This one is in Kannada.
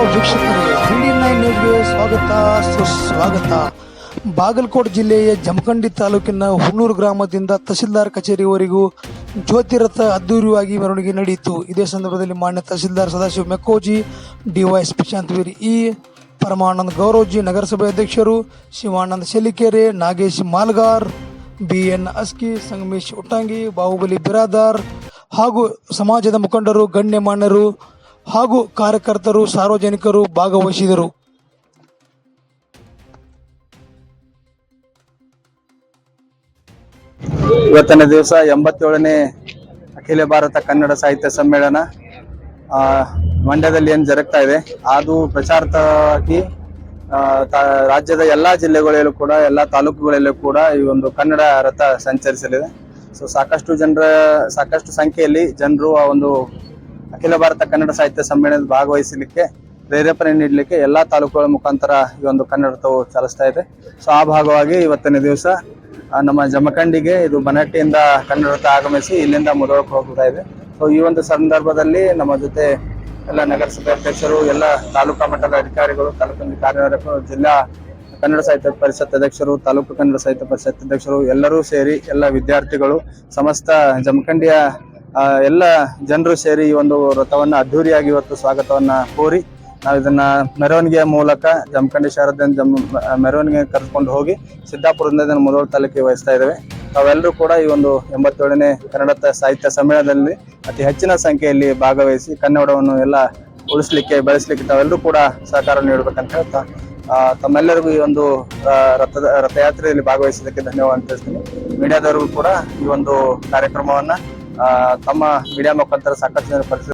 ವೀಕ್ಷಕರೇ ಇಂಡಿಯನ್ ನೈನ್ ನ್ಯೂಸ್ಗೆ ಸ್ವಾಗತ, ಸುಸ್ವಾಗತ. ಬಾಗಲಕೋಟೆ ಜಿಲ್ಲೆಯ ಜಮಖಂಡಿ ತಾಲೂಕಿನ ಹುನ್ನೂರು ಗ್ರಾಮದಿಂದ ತಹಸೀಲ್ದಾರ್ ಕಚೇರಿವರೆಗೂ ಜ್ಯೋತಿರಥ ಅದ್ದೂರಿಯಾಗಿ ಮೆರವಣಿಗೆ ನಡೆಯಿತು. ಇದೇ ಸಂದರ್ಭದಲ್ಲಿ ಮಾನ್ಯ ತಹಸೀಲ್ದಾರ್ ಸದಾಶಿವ ಮೆಕ್ಕೋಜಿ ಡಿವೈಎಸ್ಪಿ ಶಾಂತವೀರ್ ಇ ಪರಮಾನಂದ್ ಗೌರವ್ಜಿ, ನಗರಸಭೆ ಅಧ್ಯಕ್ಷರು ಶಿವಾನಂದ ಶೆಲಿಕೆರೆ ನಾಗೇಶ್ ಮಾಲ್ಗಾರ್, ಬಿ ಎನ್ ಅಸ್ಕಿ, ಸಂಗಮೇಶ್ ಉಟ್ಟಂಗಿ ಬಾಹುಬಲಿ ಬಿರಾದಾರ್ ಹಾಗೂ ಸಮಾಜದ ಮುಖಂಡರು, ಗಣ್ಯಮಾನ್ಯರು ಹಾಗೂ ಕಾರ್ಯಕರ್ತರು, ಸಾರ್ವಜನಿಕರು ಭಾಗವಹಿಸಿದರು. ಇವತ್ತಿನ ದಿವಸ ಎಂಬತ್ತೇಳನೇ ಅಖಿಲ ಭಾರತ ಕನ್ನಡ ಸಾಹಿತ್ಯ ಸಮ್ಮೇಳನ ಮಂಡ್ಯದಲ್ಲಿ ಏನು ಜರುಗ್ತಾ ಇದೆ, ಅದು ಪ್ರಚಾರಕ್ಕಾಗಿ ರಾಜ್ಯದ ಎಲ್ಲಾ ಜಿಲ್ಲೆಗಳಲ್ಲೂ ಕೂಡ, ಎಲ್ಲಾ ತಾಲೂಕುಗಳಲ್ಲೂ ಕೂಡ ಈ ಒಂದು ಕನ್ನಡ ರಥ ಸಂಚರಿಸಲಿದೆ. ಸೊ ಸಾಕಷ್ಟು ಜನರ, ಸಾಕಷ್ಟು ಸಂಖ್ಯೆಯಲ್ಲಿ ಜನರು ಆ ಒಂದು ಅಖಿಲ ಭಾರತ ಕನ್ನಡ ಸಾಹಿತ್ಯ ಸಮ್ಮೇಳನದ ಭಾಗವಹಿಸಲಿಕ್ಕೆ ಪ್ರೇರೇಪಣೆ ನೀಡಲಿಕ್ಕೆ ಎಲ್ಲಾ ತಾಲೂಕುಗಳ ಮುಖಾಂತರ ಈ ಒಂದು ಕನ್ನಡ ಚಾಲಿಸ್ತಾ ಇದೆ. ಸೊ, ಆ ಭಾಗವಾಗಿ ಇವತ್ತಿನ ದಿವಸ ನಮ್ಮ ಜಮಖಂಡಿಗೆ ಇದು ಬನಟ್ಟಿಯಿಂದ ಕನ್ನಡತ ಆಗಮಿಸಿ ಇಲ್ಲಿಂದ ಮುದೋಳಕ್ಕೆ ಹೋಗ್ತಾ ಇದೆ. ಸೊ, ಈ ಒಂದು ಸಂದರ್ಭದಲ್ಲಿ ನಮ್ಮ ಜೊತೆ ಎಲ್ಲ ನಗರಸಭೆ ಅಧ್ಯಕ್ಷರು, ಎಲ್ಲ ತಾಲೂಕಾ ಮಟ್ಟದ ಅಧಿಕಾರಿಗಳು, ತಾಲೂಕಿನ ಕಾರ್ಯನಿರ್ವಾಹಕರು ಜಿಲ್ಲಾ ಕನ್ನಡ ಸಾಹಿತ್ಯ ಪರಿಷತ್ ಅಧ್ಯಕ್ಷರು, ತಾಲೂಕು ಕನ್ನಡ ಸಾಹಿತ್ಯ ಪರಿಷತ್ ಅಧ್ಯಕ್ಷರು, ಎಲ್ಲರೂ ಸೇರಿ ಎಲ್ಲ ವಿದ್ಯಾರ್ಥಿಗಳು, ಸಮಸ್ತ ಜಮಖಂಡಿಯ ಎಲ್ಲ ಜನರು ಸೇರಿ ಈ ಒಂದು ರಥವನ್ನ ಅದ್ದೂರಿಯಾಗಿ ಇವತ್ತು ಸ್ವಾಗತವನ್ನ ಕೋರಿ ನಾವು ಇದನ್ನ ಮೆರವಣಿಗೆಯ ಮೂಲಕ ಜಮಖಂಡಿ ಶಾರದಿಂದ ಜಮ್ ಮೆರವಣಿಗೆ ಕರೆದುಕೊಂಡು ಹೋಗಿ ಸಿದ್ದಾಪುರದಿಂದ ಇದನ್ನು ಮುಧೋಳ ತಾಲೂಕಿಗೆ ವಹಿಸ್ತಾ ಇದ್ದೇವೆ. ತಾವೆಲ್ಲರೂ ಕೂಡ ಈ ಒಂದು ಎಂಬತ್ತೇಳನೇ ಕನ್ನಡ ಸಾಹಿತ್ಯ ಸಮ್ಮೇಳನದಲ್ಲಿ ಅತಿ ಹೆಚ್ಚಿನ ಸಂಖ್ಯೆಯಲ್ಲಿ ಭಾಗವಹಿಸಿ ಕನ್ನಡವನ್ನು ಎಲ್ಲ ಉಳಿಸ್ಲಿಕ್ಕೆ, ಬೆಳೆಸಲಿಕ್ಕೆ ತಾವೆಲ್ಲರೂ ಕೂಡ ಸಹಕಾರ ನೀಡಬೇಕಂತ ಹೇಳ್ತಾ ತಮ್ಮೆಲ್ಲರಿಗೂ ಈ ಒಂದು ರಥ ರಥಯಾತ್ರೆಯಲ್ಲಿ ಭಾಗವಹಿಸಿದ್ದಕ್ಕೆ ಧನ್ಯವಾದ ತಿಳಿಸ್ತೀನಿ. ಮೀಡಿಯಾದವರಿಗೂ ಕೂಡ ಈ ಒಂದು ಕಾರ್ಯಕ್ರಮವನ್ನ ತಮ್ಮ ಮೀಡಿಯಾ ಮುಖಾಂತರ ಸಾಕಷ್ಟು ಜನ ಪರಿಚಯ